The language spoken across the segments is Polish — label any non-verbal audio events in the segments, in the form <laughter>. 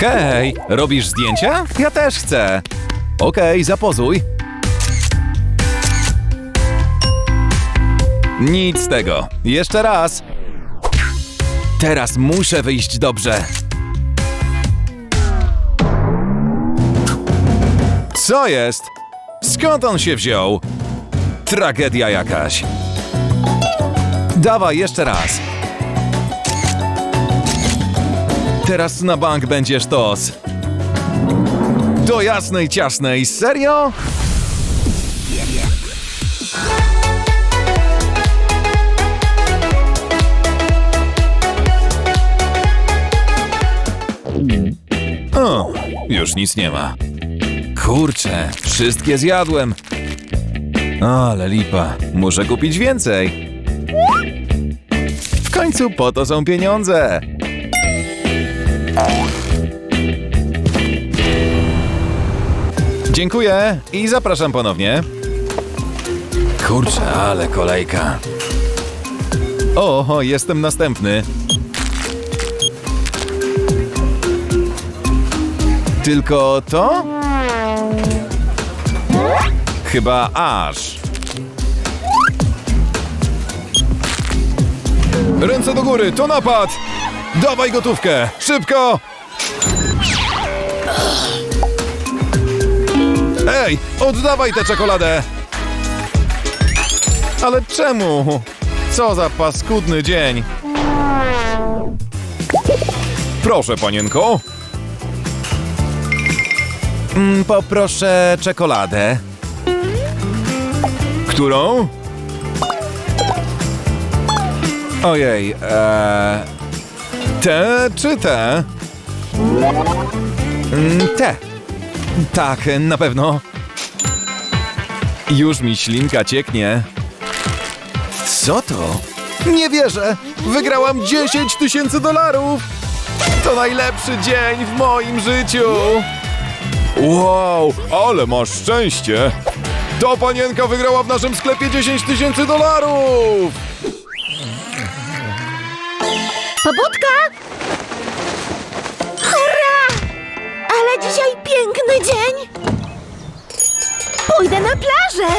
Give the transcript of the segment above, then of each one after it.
Hej, robisz zdjęcia? Ja też chcę. Okej, zapozuj. Nic z tego. Jeszcze raz. Teraz muszę wyjść dobrze. Co jest? Skąd on się wziął? Tragedia jakaś. Dawaj jeszcze raz. Teraz na bank będzie sztos. Do jasnej ciasnej, serio? O, już nic nie ma. Kurczę, wszystkie zjadłem. Ale lipa, muszę kupić więcej. W końcu po to są pieniądze. Dziękuję i zapraszam ponownie. Kurczę, ale kolejka. O, jestem następny. Tylko to? Chyba aż. Ręce do góry, to napad! Dawaj gotówkę, szybko! Ej, oddawaj tę czekoladę! Ale czemu? Co za paskudny dzień! Proszę, panienko. Mm, poproszę czekoladę. Którą? Ojej, e... Te czy te? Mm, Te. Tak, na pewno. Już mi ślinka cieknie. Co to? Nie wierzę! Wygrałam 10 tysięcy dolarów! To najlepszy dzień w moim życiu! Wow, ale masz szczęście! To panienka wygrała w naszym sklepie 10 tysięcy dolarów! Pobudka! Hurra! Ale dzisiaj piękny dzień! Pójdę na plażę!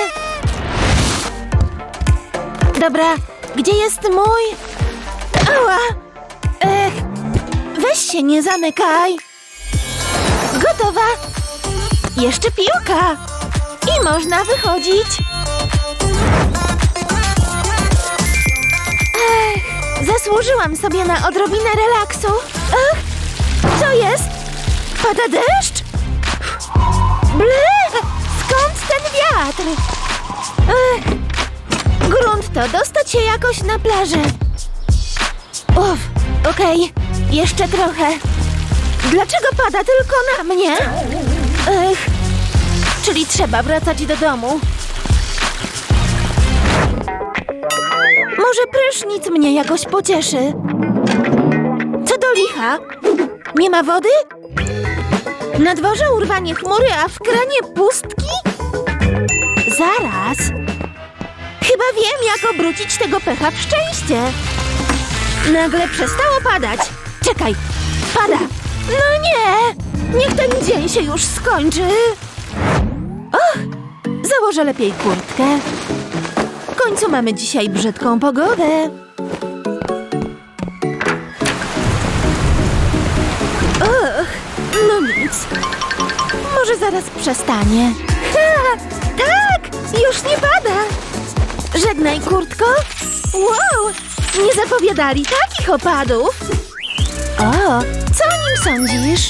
Dobra, gdzie jest mój... Ała! Ech, weź się, nie zamykaj! Gotowa! Jeszcze piłka! I można wychodzić! Zasłużyłam sobie na odrobinę relaksu. Ach, co jest? Pada deszcz? Ble! Skąd ten wiatr? Ech, grunt to, dostać się jakoś na plażę. Uff, okej, jeszcze trochę. Dlaczego pada tylko na mnie? Ech, czyli trzeba wracać do domu. Może prysznic mnie jakoś pocieszy. Co do licha? Nie ma wody? Na dworze urwanie chmury, a w kranie pustki? Zaraz. Chyba wiem, jak obrócić tego pecha w szczęście. Nagle przestało padać. Czekaj, pada. No nie! Niech ten dzień się już skończy. Och, założę lepiej kurtkę. Końcu mamy dzisiaj brzydką pogodę. Och, no nic. Może zaraz przestanie. Ha, tak, już nie pada. Żegnaj, kurtko. Wow, nie zapowiadali takich opadów. O, co o nim sądzisz?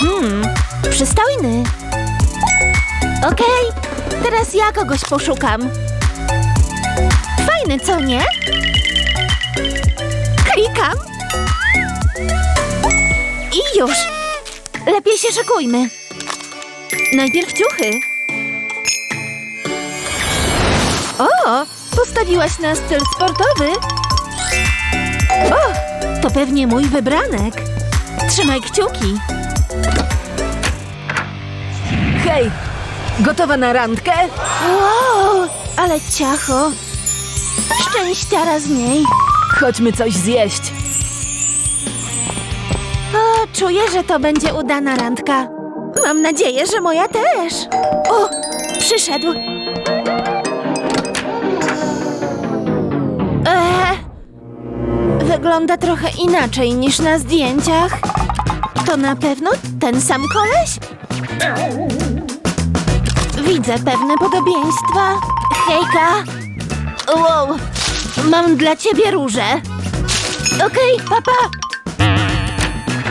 Hmm, przystojny. Okej, teraz ja kogoś poszukam. Fajny, co nie? Klikam. I już. Lepiej się szykujmy. Najpierw ciuchy. O, postawiłaś na styl sportowy. O, to pewnie mój wybranek. Trzymaj kciuki. Hej, gotowa na randkę? Wow, ale ciacho. Szczęściara z niej. Chodźmy coś zjeść. O, czuję, że to będzie udana randka. Mam nadzieję, że moja też. O, przyszedł. Eee, wygląda trochę inaczej niż na zdjęciach. To na pewno ten sam koleś? Widzę pewne podobieństwa. Hejka! Wow, mam dla ciebie różę. Okej, papa.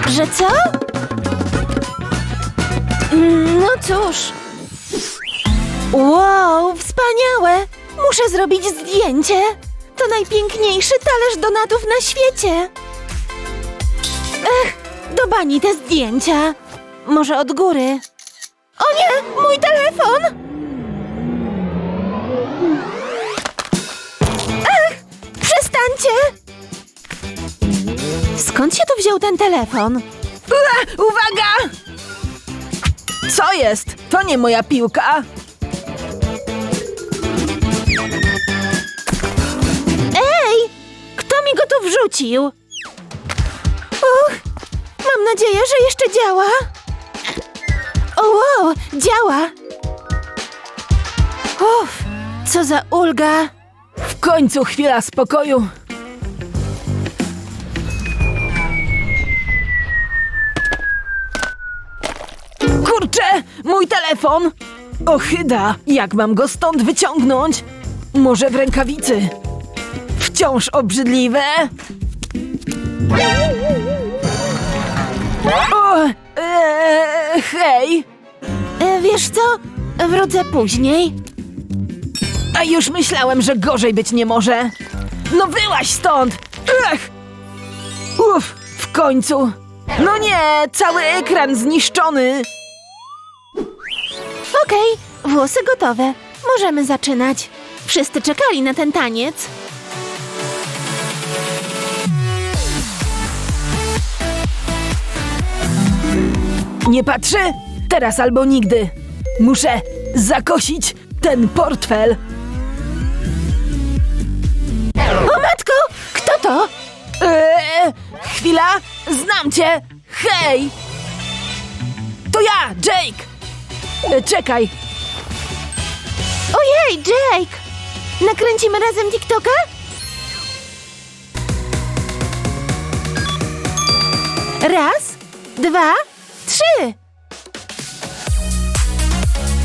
Że co? No cóż. Wow, wspaniałe! Muszę zrobić zdjęcie. To najpiękniejszy talerz donatów na świecie. Ech, do bani te zdjęcia. Może od góry. O nie, mój telefon! Ach, przestańcie! Skąd się tu wziął ten telefon? Ua, uwaga! Co jest? To nie moja piłka. Ej! Kto mi go tu wrzucił? Och, mam nadzieję, że jeszcze działa. O, wow, działa. Uff, co za ulga. W końcu chwila spokoju. Kurczę, mój telefon! Ochyda, jak mam go stąd wyciągnąć? Może w rękawicy? Wciąż obrzydliwe? O, e, hej! E, wiesz co? Wrócę później. A już myślałem, że gorzej być nie może. No wyłaź stąd! Ech! Uff, w końcu! No nie, cały ekran zniszczony! Okej, włosy gotowe. Możemy zaczynać. Wszyscy czekali na ten taniec. Nie patrzy? Teraz albo nigdy. Muszę zakosić ten portfel. O matko! Kto to? Eee, chwila, znam cię! Hej! To ja, Jake! E, czekaj, Ojej, Jake! Nakręcimy razem TikToka? Raz, dwa, trzy!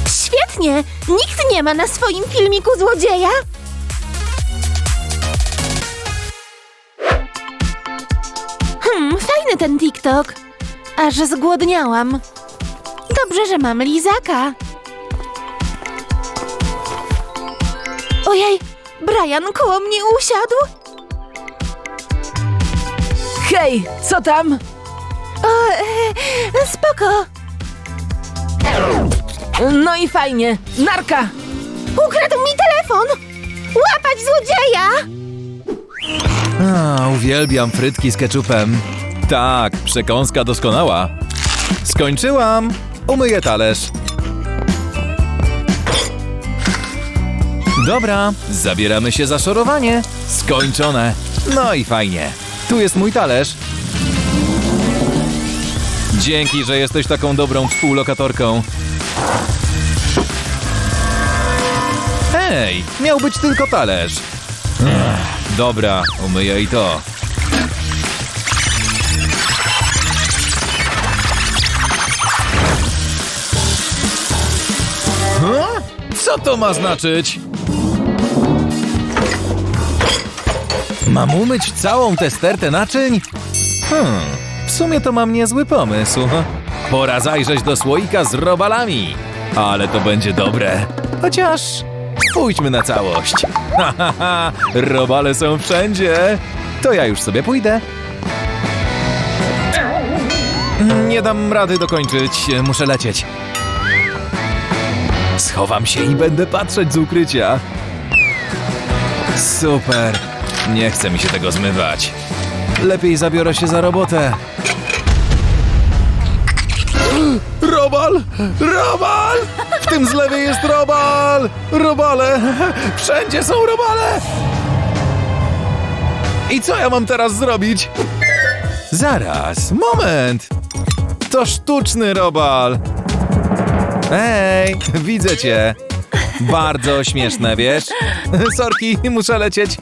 Świetnie! Nikt nie ma na swoim filmiku złodzieja! Hmm, fajny ten TikTok. Aż zgłodniałam. Dobrze, że mam lizaka. Ojej, Brian koło mnie usiadł. hej, co tam? O, e, spoko. No i fajnie, narka! Ukradł mi telefon. Łapać złodzieja. A, uwielbiam frytki z ketchupem. Tak, przekąska doskonała. Skończyłam. Umyję talerz. Dobra, zabieramy się za szorowanie. Skończone. No i fajnie. Tu jest mój talerz. Dzięki, że jesteś taką dobrą współlokatorką. Hej, miał być tylko talerz. Dobra, umyję i to. Huh? Co to ma znaczyć? Mam umyć całą tę stertę naczyń? Hmm, w sumie to mam niezły pomysł. <laughs> Pora zajrzeć do słoika z robalami. Ale to będzie dobre. Chociaż pójdźmy na całość. Ha, ha, ha, robale są wszędzie. To ja już sobie pójdę. Nie dam rady dokończyć, muszę lecieć. Schowam się i będę patrzeć z ukrycia. Super. Nie chce mi się tego zmywać. Lepiej zabiorę się za robotę. Robal! Robal! W tym zlewie jest robal! Robale! Wszędzie są robale! I co ja mam teraz zrobić? Zaraz, moment! To sztuczny robal. Ej, widzę cię. Bardzo śmieszne, wiesz? Sorki, muszę lecieć.